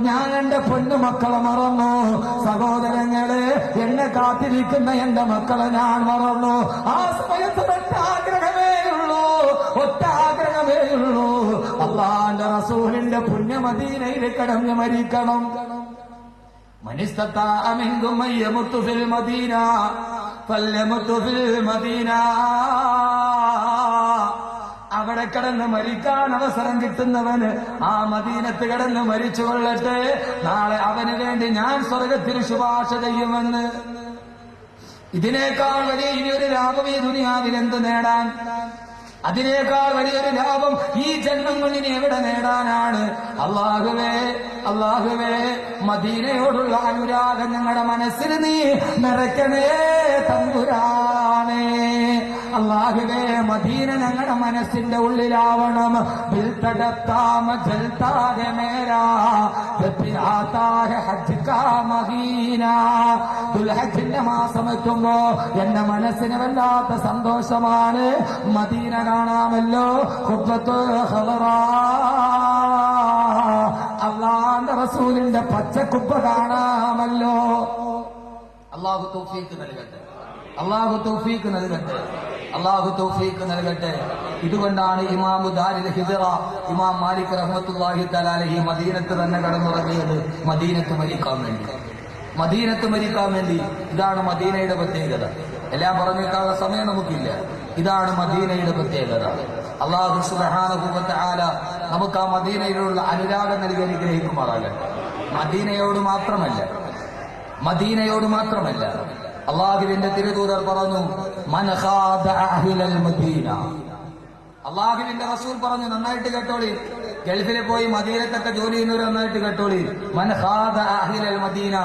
ഞാൻ എന്റെ പൊന്നുമക്കളെ മറന്നു. സഹോദരങ്ങളെ എന്നെ കാത്തിരിക്കുന്ന എന്റെ മക്കളെ ഞാൻ മറന്നു. ആ സമയത്ത് ഒറ്റ ആഗ്രഹമേ ഉള്ളൂ. ഒറ്റ ആഗ്രഹമേ ഉള്ളൂ. അള്ളാന്റെ റസൂലിന്റെ പുണ്യമദീനയിൽ കടഞ്ഞു മരിക്കണം. മനിസ്തത്താമെങ്കും മുത്തുഫിൽ മദീന പല്ല മുത്തുഫിൽ മദീന. അവിടെ കിടന്ന് മരിക്കാൻ അവസരം കിട്ടുന്നവന് ആ മദീനത്ത് കിടന്ന് മരിച്ചു കൊള്ളട്ടെ. നാളെ അവന് വേണ്ടി ഞാൻ സ്വർഗത്തിൽ ശുപാർശ ചെയ്യുമെന്ന്. ഇതിനേക്കാൾ വലിയ ഇനിയൊരു ലാഭം ഈ ദുനിയാവിൽ എന്ത് നേടാൻ? അതിനേക്കാൾ വലിയൊരു ലാഭം ഈ ജന്മം ഇനി എവിടെ നേടാനാണ്? അള്ളാഹുവേ അള്ളാഹുവേ മദീനയോടുള്ള അനുരാഗം ഞങ്ങളുടെ മനസ്സിൽ നീ നിറയ്ക്കണേ തമ്പുരാനേ. അള്ളാഹുവേ മദീന ഞങ്ങളുടെ മനസ്സിന്റെ ഉള്ളിലാവണം. ദിൽ തടത്താമ ജൽത്താതെ മേരാ ദുൽഹജ്ജിന്റെ മാസം എത്തുമ്പോ എന്റെ മനസ്സിന് വല്ലാത്ത സന്തോഷമാണ്. മദീന കാണാമല്ലോ അള്ളാന്റെ റസൂലിന്റെ പച്ചക്കുപ്പ കാണാമല്ലോ. അള്ളാഹു തൗഫീക്ക് നൽകട്ടെ. അള്ളാഹു തൗഫീക്ക് നൽകട്ടെ. അള്ളാഹു തൗഫീഖ് നൽകട്ടെ. ഇതുകൊണ്ടാണ് ഇമാമു ദാരിൽ ഹിദറ ഇമാം മാലിക് റഹ്മത്തുല്ലാഹി തലാലഹി മദീനത്ത് തന്നെ കടന്നുറങ്ങിയത്. മദീനത്ത് മരിക്കാൻ വേണ്ടി. മദീനത്ത് മരിക്കാൻ വേണ്ടി. ഇതാണ് മദീനയുടെ പ്രത്യേകത. എല്ലാം പറഞ്ഞേക്കാനുള്ള സമയം നമുക്കില്ല. ഇതാണ് മദീനയുടെ പ്രത്യേകത. അള്ളാഹു സുബ്ഹാനഹു ആല നമുക്ക് ആ മദീനയിലുള്ള അനുരാഗം നൽകി അനുഗ്രഹിക്കുമാറാകട്ടെ. മദീനയോട് മാത്രമല്ല. മദീനയോട് മാത്രമല്ല. അള്ളാഹുവിന്റെ തിരുദൂതർ പറഞ്ഞു അള്ളാഹുവിന്റെ റസൂൽ പറഞ്ഞു നന്നായിട്ട് കേട്ടോളി. ഗൾഫിൽ പോയി മദീനത്തൊക്കെ ജോലി ചെയ്യുന്നവർ നന്നായിട്ട് കേട്ടോളി. മദീന.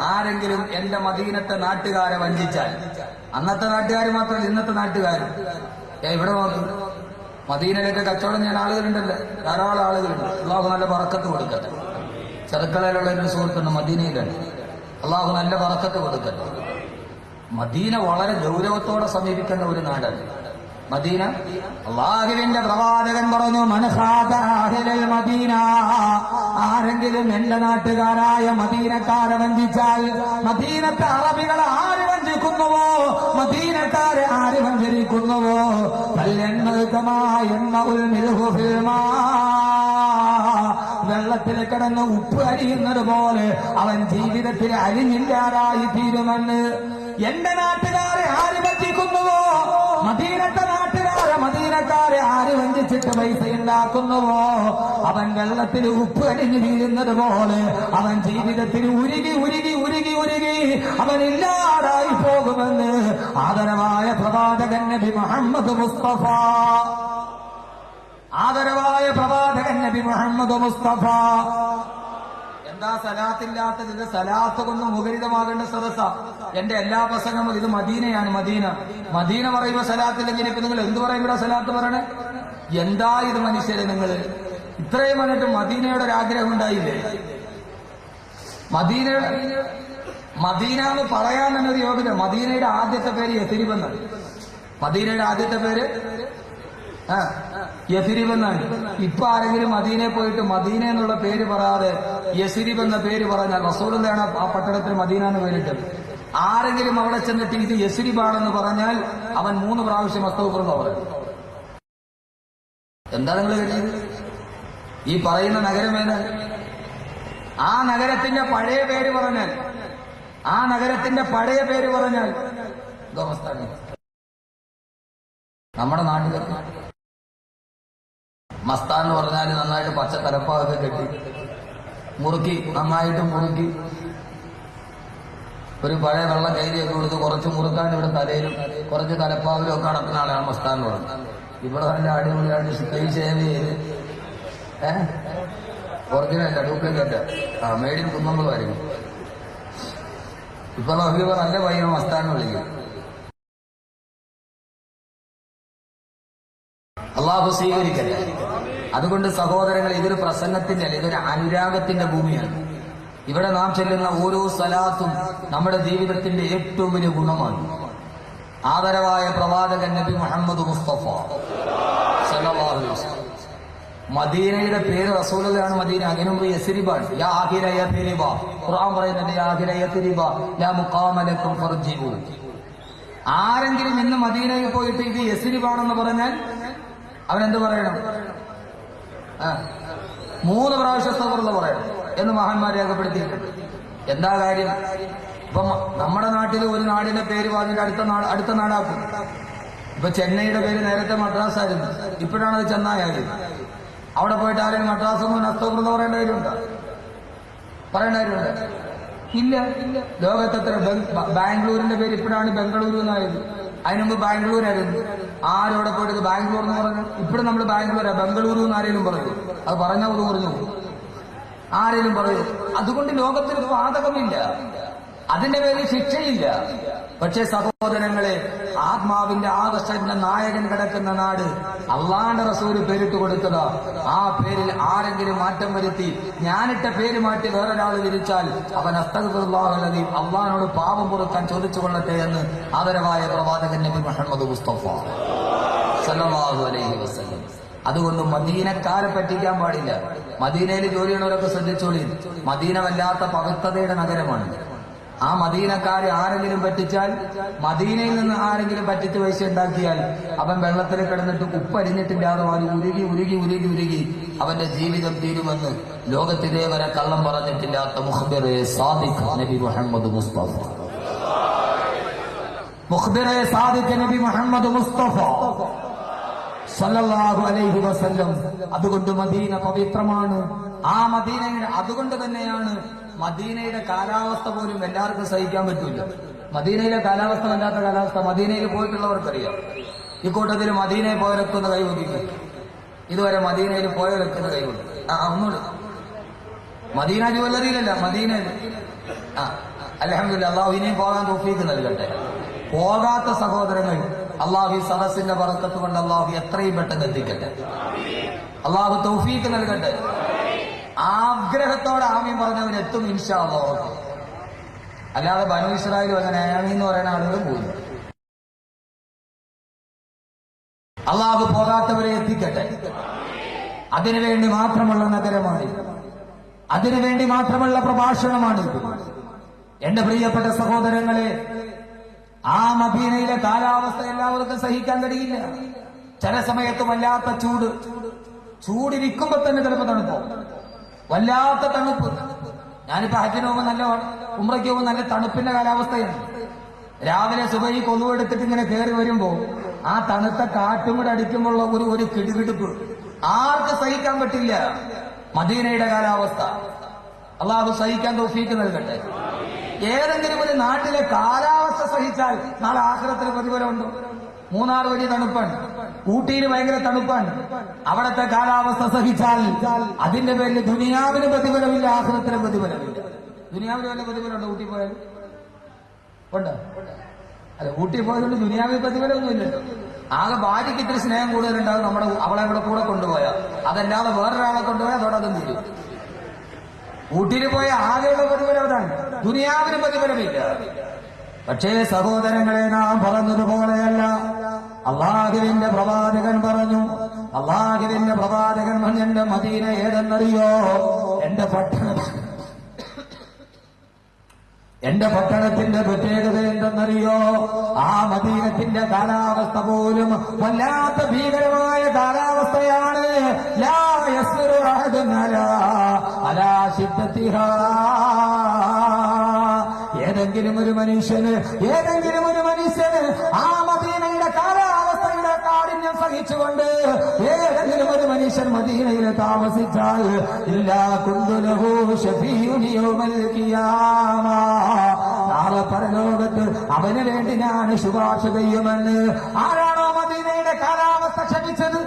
ആരെങ്കിലും എന്റെ മദീനത്തെ നാട്ടുകാരെ വഞ്ചിച്ചാൽ. അന്നത്തെ നാട്ടുകാർ മാത്രമല്ല ഇന്നത്തെ നാട്ടുകാർ എവിടെ നോക്ക്. മദീനയിലൊക്കെ കച്ചവടം ചെയ്യാൻ ആളുകളുണ്ടല്ലോ. ധാരാളം ആളുകളുണ്ട്. അള്ളാഹു നല്ല പറക്കത്ത് കൊടുക്കട്ടെ. ചെറുക്കളയിലുള്ള ഒരു സുഹൃത്തുണ്ട് മദീനയിലുണ്ട്. അള്ളാഹു നല്ല പറക്കത്ത് കൊടുക്കട്ടെ. മദീന വളരെ ഗൗരവത്തോടെ സമീപിക്കുന്ന ഒരു നാടാണ് മദീന അള്ളാഹുവിന്റെ പ്രവാചകൻ പറഞ്ഞു മനസാദ അഹ്ലൽ മദീന ആരെങ്കിലും എന്റെ നാട്ടുകാരായ മദീനക്കാരെ വഞ്ചിച്ചാൽ മദീനത്തെ അറബികൾ ആര് വഞ്ചിക്കുന്നുവോ? മദീനക്കാരെ ആര് വഞ്ചരിക്കുന്നുവോ? കല്ലെണ്ണമായ എണ്ണ ഉൽ മിൽഹു ഫിൽമാ വെള്ളത്തിൽ കിടന്ന് ഉപ്പ് അരിയുന്നത് പോലെ അവൻ ജീവിതത്തിൽ അരിഞ്ഞില്ലാതായി തീരുമെന്ന്. എന്റെ നാട്ടുകാരെ ആര് പറ്റിക്കുന്നുവോ മദീനത്തെ നാട്ടുകാരെ മദീനക്കാരെ ആര് വഞ്ചിച്ചിട്ട് പൈസ ഉണ്ടാക്കുന്നുവോ? അവൻ വെള്ളത്തിൽ ഉപ്പ് അരിഞ്ഞു വീഴുന്നത് പോലെ അവൻ ജീവിതത്തിൽ ഉരുകി ഉരുകി ഉരുകി ഉരുകി അവൻ ഇല്ലാതായി പോകുമെന്ന് ആദരവായ പ്രവാചകൻ നബി മുഹമ്മദ് മുസ്തഫ. ആദരവായ പ്രവാചകൻ നബി മുഹമ്മദ് മുസ്തഫ. എന്താ സലാത്തില്ലാത്തത് ഇത് സലാത്ത് കൊണ്ട് മുഖരിതമാകേണ്ട സദസ്സ? എന്റെ എല്ലാ പ്രസംഗവും ഇത് മദീനയാണ് മദീന. മദീന പറയുമ്പോ സലാത്തില്ലെങ്കിൽ ഇപ്പൊ നിങ്ങൾ എന്ത് പറയും ഇവിടെ സലാത്ത് പറയണേ? എന്താ ഇത് മനുഷ്യരെ നിങ്ങൾ ഇത്രയും വന്നിട്ട് മദീനയുടെ ഒരു ആഗ്രഹം ഉണ്ടായില്ലേ? മദീന മദീന എന്ന് പറയാൻ തന്നെ ഒരു യോഗ്യത. മദീനയുടെ ആദ്യത്തെ പേര് യസിരിബ് എന്നാണ്. മദീനയുടെ ആദ്യത്തെ പേര് ആ യസിരിബ് എന്നാണ് ഇപ്പൊ ആരെങ്കിലും മദീനെ പോയിട്ട് മദീന എന്നുള്ള പേര് പറയാതെ യസിരിബ് എന്ന പേര് പറഞ്ഞാൽ റസൂലിന്റെയാണ് ആ പട്ടണത്തിന് മദീന എന്ന് പേരിട്ടത് ആരെങ്കിലും അവിടെ ചെന്നിട്ട് ഇത് യസിരിബാണെന്ന് പറഞ്ഞാൽ അവൻ മൂന്ന് പ്രാവശ്യം അസ്തവപ്പുറം പറയും എന്താ നിങ്ങൾ കരുതിയത് ഈ പറയുന്ന നഗരം ഏത്? ആ നഗരത്തിന്റെ പഴയ പേര് പറഞ്ഞാൽ ആ നഗരത്തിന്റെ പഴയ പേര് പറഞ്ഞാൽ നമ്മുടെ നാട്ടിലൊക്കെ മസ്താൻ എന്ന് പറഞ്ഞാൽ നന്നായിട്ട് പച്ച തലപ്പാകൊക്കെ കെട്ടി. മുറുക്കി നന്നായിട്ട് മുറുക്കി. ഒരു പഴയ വെള്ളം കയറിയൊക്കെ കൊടുത്ത് കുറച്ച് മുറുക്കാൻ ഇവിടെ തലയിലും കുറച്ച് തലപ്പാവിലും ഒക്കെ നടക്കുന്ന ആളാണ് മസ്താൻ എന്ന് പറഞ്ഞത് ഇവിടെ നല്ല അടിപൊളിയായിട്ട് കൈ സേവ് ചെയ്ത് ഏഹ് ഒറിജിനൽ ഡ്യൂപ്ലിക്കേറ്റ് ആ മേഡിൻ കുന്നമ്പളമായിരിക്കും ഇപ്പൊ നോക്കിയപ്പോ നല്ല പയ്യൻ മസ്താൻ വിളിക്കും. അള്ളാഹു സ്വീകരിക്കട്ടെ. അതുകൊണ്ട് സഹോദരങ്ങൾ ഇതൊരു പ്രസംഗത്തിന്റെ അല്ല ഇതൊരു അനുരാഗത്തിന്റെ ഭൂമിയാണ്. ഇവിടെ നാം ചെല്ലുന്ന ഓരോ സ്ഥലത്തും നമ്മുടെ ജീവിതത്തിന്റെ ഏറ്റവും വലിയ ഗുണമാണ്. ആദരവായ പ്രവാചകൻ നബി മുഹമ്മദ് മുസ്തഫ. മദീനയുടെ പേര് റസൂലാണ് മദീന ഖുർആൻ ആരെങ്കിലും ഇന്ന് മദീനയിൽ പോയിട്ട് ഇത് യസ്രിബാണെന്ന് പറഞ്ഞാൽ അവൻ എന്ത് പറയണം? മൂന്ന് പ്രാവശ്യം സബറുള്ള പറയണം എന്ന് മഹാന്മാർ രേഖപ്പെടുത്തിയിട്ടുണ്ട്. എന്താ കാര്യം? ഇപ്പം നമ്മുടെ നാട്ടിൽ ഒരു നാടിന്റെ പേര് പറഞ്ഞിട്ട് അടുത്ത നാട് അടുത്ത നാടാക്കും. ഇപ്പൊ ചെന്നൈയുടെ പേര് നേരത്തെ മദ്രാസ് ആയിരുന്നു ഇപ്പോഴാണ് അത് ചെന്നായത് അവിടെ പോയിട്ട് ആരെയും മദ്രാസ് എന്ന് അസ്തോപ്രത പറയേണ്ട കാര്യമുണ്ടോ? പറയേണ്ട കാര്യമുണ്ട്? ഇല്ല. ലോകത്തെത്ര ബാംഗ്ലൂരിന്റെ പേര് ഇപ്പോഴാണ് ബംഗളൂരു എന്നായത്. അതിന് ബാംഗ്ലൂർ ബാംഗ്ലൂരായിരുന്നു. ആരോടെ പോയിട്ട് ബാംഗ്ലൂർ എന്ന് പറഞ്ഞു ഇപ്പോഴും നമ്മൾ ബാംഗ്ലൂരാ. ബംഗളൂരു എന്ന് പറഞ്ഞു അത് പറഞ്ഞാൽ അത് പറഞ്ഞു ആരെങ്കിലും പറയൂ. അതുകൊണ്ട് ലോകത്തിന് വാതകമില്ല. അതിന്റെ പേരിൽ ശിക്ഷയില്ല. പക്ഷേ സഹോദരങ്ങളെ ആത്മാവിന്റെ ആകർഷന്റെ നായകൻ കിടക്കുന്ന നാട് അള്ളാന്റെ റസൂൽ പേരിട്ട് കൊടുത്തത്. ആ പേരിൽ ആരെങ്കിലും മാറ്റം വരുത്തി ഞാനിട്ട പേര് മാറ്റി വേറൊരാൾ വിരിച്ചാൽ അവൻ അസ്തകൃതീ അള്ളഹാനോട് പാപം പുറത്താൻ ചോദിച്ചു കൊള്ളട്ടെ എന്ന് ആദരവായ പ്രവാചകൻ നബി മുഹമ്മദ് മുസ്തഫ അലൈഹി വസല്ലം. അതുകൊണ്ട് മദീനക്കാരെ പറ്റിക്കാൻ പാടില്ല. മദീനയിൽ ജോലി ചെയ്യണവരൊക്കെ ശ്രദ്ധിച്ചോളി. മദീന വല്ലാത്ത പവിത്രതയുടെ നഗരമാണ്. ആ മദീനക്കാരെ ആരെങ്കിലും പറ്റിച്ചാൽ മദീനയിൽ നിന്ന് ആരെങ്കിലും പറ്റിച്ച് പൈസ ഉണ്ടാക്കിയാൽ അവൻ വെള്ളത്തിൽ കിടന്നിട്ട് ഉപ്പരിഞ്ഞിട്ടില്ലാതെ മാറി ഉരുകി ഉരുകി ഉരുകി ഉരുകി അവന്റെ ജീവിതം തീരുമെന്ന് ലോകത്തിലെ വരെ കള്ളം പറഞ്ഞിട്ടില്ലാത്ത മുഹബിറെ സാദിഖ് നബി മുഹമ്മദ് മുസ്തഫ. മുഖ്ബിറെ സാദിഖ് നബി മുഹമ്മദ് മുസ്തഫ സല്ലല്ലാഹു അലൈഹി വസല്ലം. അതുകൊണ്ട് മദീന പവിത്രമാണ്. ആ മദീനയുടെ അതുകൊണ്ട് തന്നെയാണ് മദീനയുടെ കാലാവസ്ഥ പോലും എല്ലാവർക്കും സഹിക്കാൻ പറ്റൂല. മദീനയിലെ കാലാവസ്ഥ വല്ലാത്ത കാലാവസ്ഥ. മദീനയിൽ പോയിട്ടുള്ളവർക്കറിയാം. ഈ കൂട്ടത്തിൽ മദീനയിൽ കൈ ഒതുക്കി ഇതുവരെ മദീനയിൽ പോയവരൊക്കെ കൈ ഒതുക്കി ആ ഒന്നുകൂടെ. മദീന ജുവല്ലറിയിലല്ല മദീനയിൽ. ആ അലഹമില്ല അള്ളാഹു ഇനിയും പോകാൻ തോഫീക്ക് നൽകട്ടെ. പോകാത്ത സഹോദരങ്ങൾ അള്ളാഹു ഈ സദസ്സിന്റെ പറക്കത്ത് കൊണ്ട് അള്ളാഹു എത്രയും പെട്ടെന്ന് എത്തിക്കട്ടെ. അള്ളാഹു തൗഫീക്ക് നൽകട്ടെ. ആഗ്രഹത്തോടെ ആമീൻ പറഞ്ഞവരെത്തും എത്തും ഇൻഷാ അള്ളാഹു അല്ലാതെ ബനു ഇസ്രായേൽ അങ്ങനെ ആമീൻ എന്ന് പറയുന്ന ആളുകൾ പോയി. അള്ളാഹു പോകാത്തവരെ എത്തിക്കട്ടെ. അതിനുവേണ്ടി മാത്രമുള്ള നഗരമാണ് അതിനുവേണ്ടി മാത്രമുള്ള പ്രഭാഷണമാണ് എന്റെ പ്രിയപ്പെട്ട സഹോദരങ്ങളെ ആ മദീനയിലെ കാലാവസ്ഥ എല്ലാവർക്കും സഹിക്കാൻ കഴിയില്ല. ചില സമയത്ത് വല്ലാത്ത ചൂട്. ചൂടിരിക്കുമ്പോ തന്നെ ചിലപ്പോ തണുപ്പോ വല്ലാത്ത തണുപ്പ്. ഞാനിപ്പോ ഹജ്ജിന് പോകുമ്പോൾ നല്ല ഉമ്രയ്ക്ക് പോകുമ്പോൾ നല്ല തണുപ്പിന്റെ കാലാവസ്ഥയാണ്. രാവിലെ സുബൈ കൊതുവെടുത്തിട്ട് ഇങ്ങനെ കയറി വരുമ്പോൾ ആ തണുത്ത കാറ്റും കൂടെ അടിക്കുമ്പോൾ ഒരു ഒരു കിടുകിടുപ്പ്. ആർക്ക് സഹിക്കാൻ പറ്റില്ല. മദീനയുടെ കാലാവസ്ഥ. അള്ളാഹു സഹിക്കാൻ തോഫീക്ക് നൽകട്ടെ. ഏതെങ്കിലും ഒരു നാട്ടിലെ കാലാവസ്ഥ സഹിച്ചാൽ നാളെ ആഹ്ലത്തിന് പ്രതിഫലമുണ്ടോ. മൂന്നാർ വലിയ തണുപ്പാണ്. ഊട്ടിയിൽ ഭയങ്കര തണുപ്പാണ്. അവിടത്തെ കാലാവസ്ഥ സഹിച്ചാൽ അതിന്റെ പേരിൽ ദുനിയാവിന് പ്രതിഫലമില്ല ആശ്രത്തിന് പ്രതിഫലമില്ല. ദുനിയാവിന് വല്ല പ്രതിഫലമുണ്ടോ ഊട്ടി പോയാൽ ഉണ്ടോ? അല്ല ഊട്ടി പോയതുകൊണ്ട് ദുനിയാവിൽ പ്രതിഫലമൊന്നുമില്ലല്ലോ. ആകെ ഭാര്യയ്ക്ക് ഇത്തിരി സ്നേഹം കൂടുതലുണ്ടാകും നമ്മുടെ അവളെ ഇവിടെ കൂടെ കൊണ്ടുപോയാൽ. അതല്ലാതെ വേറൊരാളെ കൊണ്ടുപോയാൽ അതോടെ അതും തീരും. ഊട്ടിയിൽ പോയ ആകെയുള്ള പ്രതിഫലം അതാണ്. ദുനിയാവിന് പ്രതിഫലമില്ല. പക്ഷേ സഹോദരങ്ങളെ നാം പറഞ്ഞതുപോലെയല്ല അള്ളാഹുവിന്റെ പ്രവാചകൻ പറഞ്ഞു. അള്ളാഹുവിന്റെ പ്രവാചകൻ പറഞ്ഞു എന്റെ മദീന ഏതെന്നറിയോ? എന്റെ പട്ടണ. എന്റെ പട്ടണത്തിന്റെ പ്രത്യേകത എന്തെന്നറിയോ? ആ മദീനത്തിന്റെ കാലാവസ്ഥ പോലും വല്ലാത്ത ഭീകരമായ കാലാവസ്ഥയാണ്. ഏതെങ്കിലും ഒരു മനുഷ്യന് ഏതെങ്കിലും കാഠിന്യം സഹിച്ചുകൊണ്ട് ഏതെങ്കിലും ഒരു മനുഷ്യൻ മദീനയിൽ താമസിച്ചാൽ ഇല്ലാ കുന്തുലഹു നാളെ പരലോകത്ത് അവന് വേണ്ടി ഞാൻ ശുപാർശ ചെയ്യുമെന്ന് ആരാണോ മദീനയുടെ കാലാവസ്ഥ ക്ഷമിച്ചത്